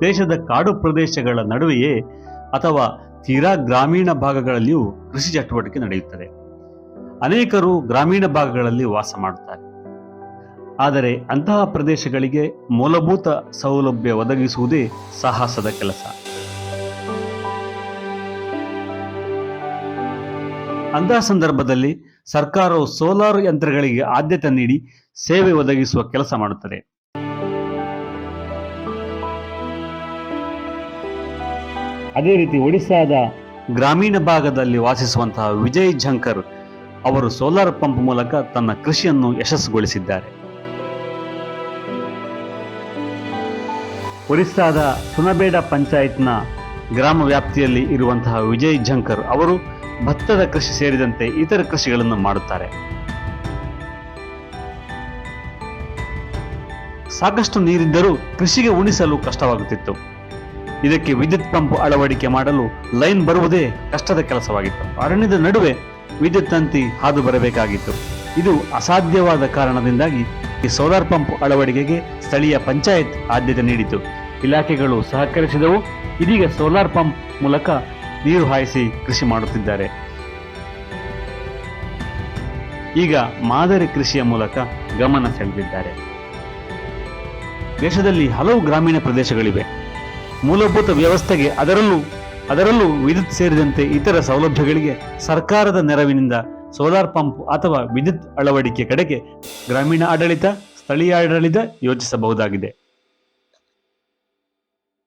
ದೇಶದ ಕಾಡು ಪ್ರದೇಶಗಳ ನಡುವೆಯೇ ಅಥವಾ ತೀರಾ ಗ್ರಾಮೀಣ ಭಾಗಗಳಲ್ಲಿಯೂ ಕೃಷಿ ಚಟುವಟಿಕೆ ನಡೆಯುತ್ತದೆ. ಅನೇಕರು ಗ್ರಾಮೀಣ ಭಾಗಗಳಲ್ಲಿ ವಾಸ ಮಾಡುತ್ತಾರೆ. ಆದರೆ ಅಂತಹ ಪ್ರದೇಶಗಳಿಗೆ ಮೂಲಭೂತ ಸೌಲಭ್ಯ ಒದಗಿಸುವುದೇ ಸಾಹಸದ ಕೆಲಸ. ಅಂತಹ ಸಂದರ್ಭದಲ್ಲಿ ಸರ್ಕಾರವು ಸೋಲಾರ್ ಯಂತ್ರಗಳಿಗೆ ಆದ್ಯತೆ ನೀಡಿ ಸೇವೆ ಒದಗಿಸುವ ಕೆಲಸ ಮಾಡುತ್ತದೆ. ಅದೇ ರೀತಿ ಒಡಿಸ್ಸಾದ ಗ್ರಾಮೀಣ ಭಾಗದಲ್ಲಿ ವಾಸಿಸುವಂತಹ ವಿಜಯ್ ಝಂಕರ್ ಅವರು ಸೋಲಾರ್ ಪಂಪ್ ಮೂಲಕ ತನ್ನ ಕೃಷಿಯನ್ನು ಯಶಸ್ಸುಗೊಳಿಸಿದ್ದಾರೆ. ಒರಿಸ್ಸಾದ ಸುನಬೇಡ ಪಂಚಾಯತ್ನ ಗ್ರಾಮ ವ್ಯಾಪ್ತಿಯಲ್ಲಿ ಇರುವಂತಹ ವಿಜಯ್ ಝಂಕರ್ ಅವರು ಭತ್ತದ ಕೃಷಿ ಸೇರಿದಂತೆ ಇತರ ಕೃಷಿಗಳನ್ನು ಮಾಡುತ್ತಾರೆ. ಸಾಕಷ್ಟು ನೀರಿದ್ದರೂ ಕೃಷಿಗೆ ಉಣಿಸಲು ಕಷ್ಟವಾಗುತ್ತಿತ್ತು. ಇದಕ್ಕೆ ವಿದ್ಯುತ್ ಪಂಪ್ ಅಳವಡಿಕೆ ಮಾಡಲು ಲೈನ್ ಬರುವುದೇ ಕಷ್ಟದ ಕೆಲಸವಾಗಿತ್ತು. ಅರಣ್ಯದ ನಡುವೆ ವಿದ್ಯುತ್ ತಂತಿ ಹಾದು ಬರಬೇಕಾಗಿತ್ತು. ಇದು ಅಸಾಧ್ಯವಾದ ಕಾರಣದಿಂದಾಗಿ ಈ ಸೋಲಾರ್ ಪಂಪ್ ಅಳವಡಿಕೆಗೆ ಸ್ಥಳೀಯ ಪಂಚಾಯತ್ ಆದ್ಯತೆ ನೀಡಿತು. ಇಲಾಖೆಗಳು ಸಹಕರಿಸಿದವು. ಇದೀಗ ಸೋಲಾರ್ ಪಂಪ್ ಮೂಲಕ ನೀರು ಹಾಯಿಸಿ ಕೃಷಿ ಮಾಡುತ್ತಿದ್ದಾರೆ. ಈಗ ಮಾದರಿ ಕೃಷಿಯ ಮೂಲಕ ಗಮನ ಸೆಳೆದಿದ್ದಾರೆ. ದೇಶದಲ್ಲಿ ಹಲವು ಗ್ರಾಮೀಣ ಪ್ರದೇಶಗಳಿವೆ. ಮೂಲಭೂತ ವ್ಯವಸ್ಥೆಗೆ ಅದರಲ್ಲೂ ಅದರಲ್ಲೂ ವಿದ್ಯುತ್ ಸೇರಿದಂತೆ ಇತರ ಸೌಲಭ್ಯಗಳಿಗೆ ಸರ್ಕಾರದ ನೆರವಿನಿಂದ ಸೋಲಾರ್ ಪಂಪ್ ಅಥವಾ ವಿದ್ಯುತ್ ಅಳವಡಿಕೆ ಕಡೆಗೆ ಗ್ರಾಮೀಣ ಆಡಳಿತ, ಸ್ಥಳೀಯ ಆಡಳಿತ ಯೋಚಿಸಬಹುದಾಗಿದೆ.